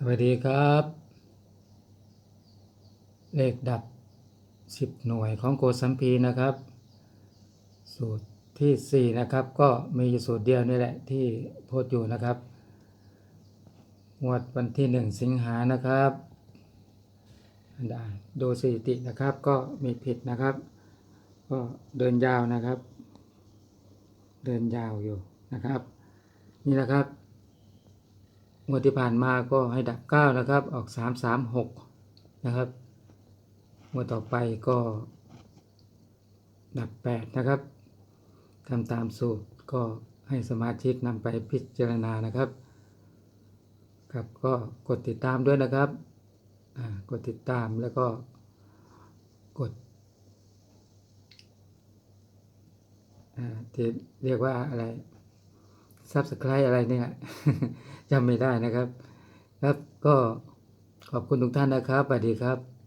สวัสดีครับ เลขดับ 10 หน่วยของโกสัมพีนะครับ สูตรที่ 4 นะครับ ก็มีสูตรเดียวนี่แหละที่โพสต์อยู่นะครับงวดวันที่ 1 สิงหานะครับได้ดูสถิตินะครับก็มีผิดนะครับ ก็เดินยาวนะครับ เดินยาวอยู่นะครับ นี่นะครับ งวดที่ผ่านมาก็ให้ดับเก้านะครับ ออกสามสามหกนะครับงวดต่อไปก็ ดับแปดนะครับทำตามสูตรก็ให้สมาชิกนำไปพิจารณานะครับ ครับก็กดติดตามด้วยนะครับอ่ากดติดตามแล้วก็กดอ่าที่เรียกว่าอะไร ซับสไครต์อะไรเนี่ยจำไม่ได้นะครับ ครับก็ขอบคุณทุกท่านนะครับสวัสดีครับ